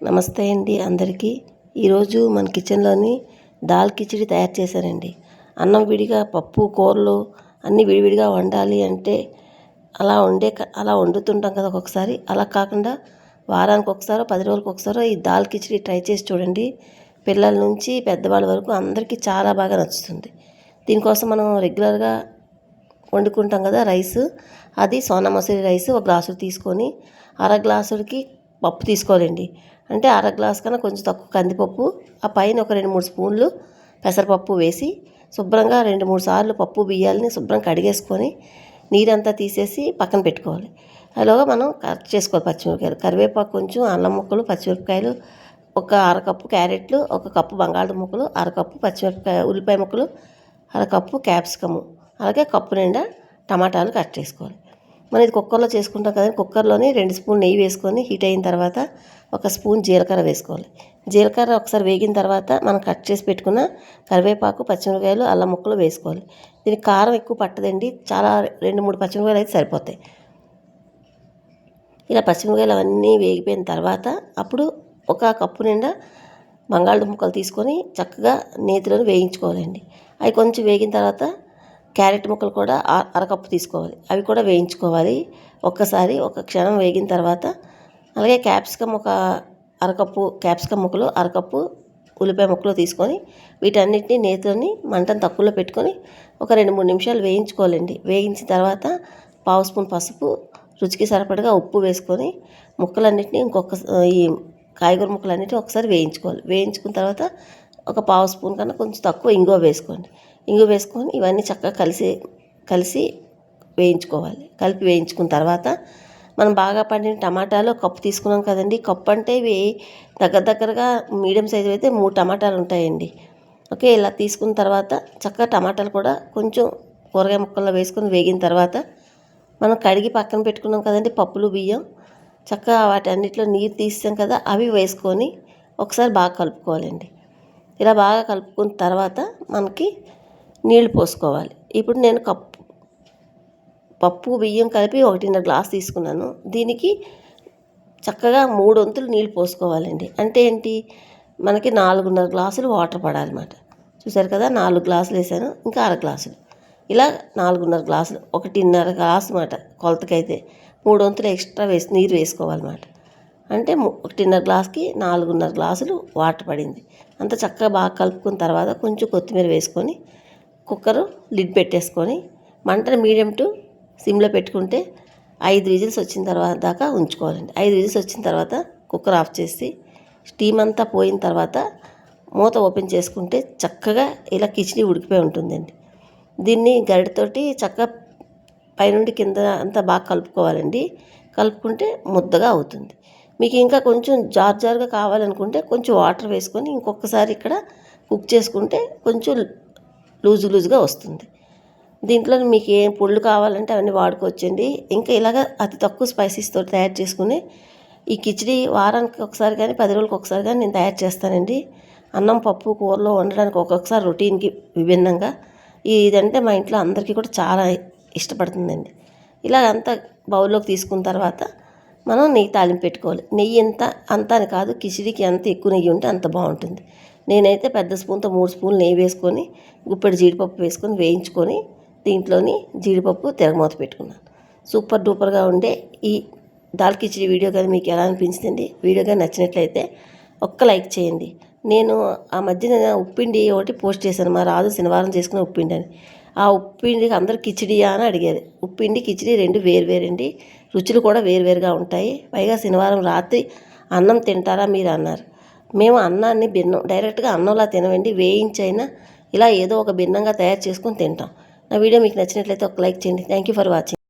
నమస్తే అండి అందరికీ. ఈరోజు మన కిచెన్లోని దాల్ కిచిడి తయారు చేశానండి అన్నం విడిగా పప్పు కూరలు అన్నీ విడివిడిగా వండాలి అంటే అలా వండే అలా వండుతుంటాం కదా ఒక్కొక్కసారి. అలా కాకుండా వారానికి ఒకసారో పది రోజులకు ఒకసారో ఈ దాల్ కిచిడి ట్రై చేసి చూడండి. పిల్లల నుంచి పెద్దవాళ్ళ వరకు అందరికీ చాలా బాగా నచ్చుతుంది. దీనికోసం మనం రెగ్యులర్గా వండుకుంటాం కదా రైస్. అది సోనా మసూరి రైస్ ఒక గ్లాసు తీసుకొని అర గ్లాసుడికి పప్పు తీసుకోవాలండి. అంటే అర గ్లాస్ కన్నా కొంచెం తక్కువ కందిపప్పు ఆ పైన ఒక రెండు మూడు స్పూన్లు పెసరపప్పు వేసి శుభ్రంగా రెండు మూడు సార్లు పప్పు బియ్యాలని శుభ్రం కడిగేసుకొని నీరంతా తీసేసి పక్కన పెట్టుకోవాలి. అలాగా మనం కట్ చేసుకోవాలి పచ్చిమిరపకాయలు. కరివేపాకు కొంచెం అల్లం ముక్కలు పచ్చిమిరపకాయలు ఒక అరకప్పు క్యారెట్లు ఒక కప్పు బంగాళదుంప ముక్కలు అరకప్పు పచ్చిమిరపకాయ ఉల్లిపాయ ముక్కలు అరకప్పు క్యాప్సికము అలాగే కప్పు నిండా టమాటాలు కట్ చేసుకోవాలి. మనం ఇది కుక్కర్లో చేసుకుంటాం కదా కుక్కర్లోనే రెండు స్పూన్ నెయ్యి వేసుకొని హీట్ అయిన తర్వాత ఒక స్పూన్ జీలకర్ర వేసుకోవాలి. జీలకర్ర ఒకసారి వేగిన తర్వాత మనం కట్ చేసి పెట్టుకున్న కరివేపాకు పచ్చిమిరపకాయలు అల్లం ముక్కలు వేసుకోవాలి. దీనికి కారం ఎక్కువ పట్టదండి చాలా రెండు మూడు పచ్చిమిరపకాయలు అయితే సరిపోతాయి. ఇలా పచ్చిమిరపకాయలు అవన్నీ వేగిపోయిన తర్వాత అప్పుడు ఒక కప్పు నిండా బంగాళదుంప ముక్కలు తీసుకొని చక్కగా నేతిలోని వేయించుకోవాలండి. అవి కొంచెం వేగిన తర్వాత క్యారెట్ ముక్కలు కూడా అరకప్పు తీసుకోవాలి. అవి కూడా వేయించుకోవాలి. ఒక్కసారి ఒక క్షణం వేగిన తర్వాత అలాగే క్యాప్సికమ్ ఒక అరకప్పు క్యాప్సికమ్ ముక్కలు అరకప్పు ఉల్లిపాయ ముక్కలు తీసుకొని వీటన్నిటిని నేతలని మంటను తక్కువలో పెట్టుకొని ఒక రెండు మూడు నిమిషాలు వేయించుకోవాలండి. వేయించిన తర్వాత పావు స్పూన్ పసుపు రుచికి సరిపడగా ఉప్పు వేసుకొని ముక్కలన్నిటిని ఇంకొక ఈ కాయగూర ముక్కలన్నిటిని ఒకసారి వేయించుకోవాలి. వేయించుకున్న తర్వాత ఒక పావు స్పూన్ కన్నా కొంచెం తక్కువ ఇంగువ వేసుకోండి. ఇంగు వేసుకొని ఇవన్నీ చక్కగా కలిసి కలిసి వేయించుకోవాలి. కలిపి వేయించుకున్న తర్వాత మనం బాగా పండిన టమాటాలు కప్పు తీసుకున్నాం కదండి. కప్పు అంటే ఇవి దగ్గర దగ్గరగా మీడియం సైజు అయితే మూడు టమాటాలు ఉంటాయండి. ఓకే ఇలా తీసుకున్న తర్వాత చక్కగా టమాటాలు కూడా కొంచెం కూరగాయ ముక్కల్లో వేసుకొని వేగిన తర్వాత మనం కడిగి పక్కన పెట్టుకున్నాం కదండి పప్పులు బియ్యం. చక్కగా వాటి అన్నింటిలో నీరు తీసాం కదా అవి వేసుకొని ఒకసారి బాగా కలుపుకోవాలండి. ఇలా బాగా కలుపుకున్న తర్వాత మనకి నీళ్ళు పోసుకోవాలి. ఇప్పుడు నేను కప్పు పప్పు బియ్యం కలిపి ఒకటిన్నర గ్లాస్ తీసుకున్నాను. దీనికి చక్కగా మూడు వంతులు నీళ్ళు పోసుకోవాలండి. అంటే ఏంటి? మనకి నాలుగున్నర గ్లాసులు వాటర్ పడాలన్నమాట. చూసారు కదా? నాలుగు గ్లాసులు వేసాను. ఇంకా అర గ్లాసులు. ఇలా నాలుగున్నర గ్లాసులు ఒకటిన్నర గ్లాసు అనమాట కొలతకైతే. మూడు వంతులు ఎక్స్ట్రా వేసి నీరు వేసుకోవాలన్నమాట. అంటే ఒకటిన్నర గ్లాస్కి నాలుగున్నర గ్లాసులు వాటర్ పడింది. అంత చక్కగా బాగా కలుపుకున్న తర్వాత కొంచెం కొత్తిమీర వేసుకొని కుక్కరు లిడ్ పెట్టేసుకొని మంటను మీడియం టు సిమ్లో పెట్టుకుంటే ఐదు విజిల్స్ వచ్చిన తర్వాత దాకా ఉంచుకోవాలండి. ఐదు విజిల్స్ వచ్చిన తర్వాత కుక్కర్ ఆఫ్ చేసి స్టీమ్ అంతా పోయిన తర్వాత మూత ఓపెన్ చేసుకుంటే చక్కగా ఇలా కిచిడి ఉడికిపోయి ఉంటుందండి. దీన్ని గరిటతోటి చక్కగా పైనుండి కింద అంతా బాగా కలుపుకోవాలండి. కలుపుకుంటే ముద్దగా అవుతుంది. మీకు ఇంకా కొంచెం జార్ జారుగా కావాలనుకుంటే కొంచెం వాటర్ వేసుకొని ఇంకొకసారి ఇక్కడ కుక్ చేసుకుంటే కొంచెం లూజు లూజుగా వస్తుంది. దీంట్లో మీకు ఏం పుళ్ళు కావాలంటే అవన్నీ వాడుకోవచ్చండి. ఇంకా ఇలాగ అతి తక్కువ స్పైసీస్తో తయారు చేసుకుని ఈ కిచిడి వారానికి ఒకసారి కానీ పది రోజులకి ఒకసారి కానీ నేను తయారు చేస్తానండి. అన్నం పప్పు కూరలో వండడానికి ఒక్కొక్కసారి రొటీన్కి విభిన్నంగా. ఇదంటే మా ఇంట్లో అందరికీ కూడా చాలా ఇష్టపడుతుందండి. ఇలా అంతా బౌల్లోకి తీసుకున్న తర్వాత మనం నెయ్యి తాలింపు పెట్టుకోవాలి. నెయ్యి ఎంత అంత అని కాదు కిచిడికి ఎంత ఎక్కువ నెయ్యి ఉంటే అంత బాగుంటుంది. నేనైతే పెద్ద స్పూన్తో మూడు స్పూన్లు నెయ్యి వేసుకొని గుప్పెడు జీడిపప్పు వేసుకొని వేయించుకొని దీంట్లోని జీడిపప్పు తిరగమూత పెట్టుకున్నాను. సూపర్ డూపర్గా ఉండే ఈ దాల్ కిచిడి వీడియో కానీ మీకు ఎలా అనిపించింది వీడియో కానీ నచ్చినట్లయితే ఒక్క లైక్ చేయండి. నేను ఆ మధ్యన ఉప్పిండి ఒకటి పోస్ట్ చేశాను. మా రాజు శనివారం చేసుకున్న ఉప్పిండి అని. ఆ ఉప్పిండికి అందరు కిచిడియా అని అడిగేది. ఉప్పిండి కిచిడి రెండు వేరువేరండి. రుచులు కూడా వేరువేరుగా ఉంటాయి. పైగా శనివారం రాత్రి అన్నం తింటారా మీరు? అన్నారు. మేము అన్నాన్ని భిన్నం. డైరెక్ట్గా అన్నంలా తినవండి వేయించైనా ఇలా ఏదో ఒక భిన్నంగా తయారు చేసుకొని తింటాం. నా వీడియో మీకు నచ్చినట్లయితే ఒక లైక్ చేయండి. Thank you for watching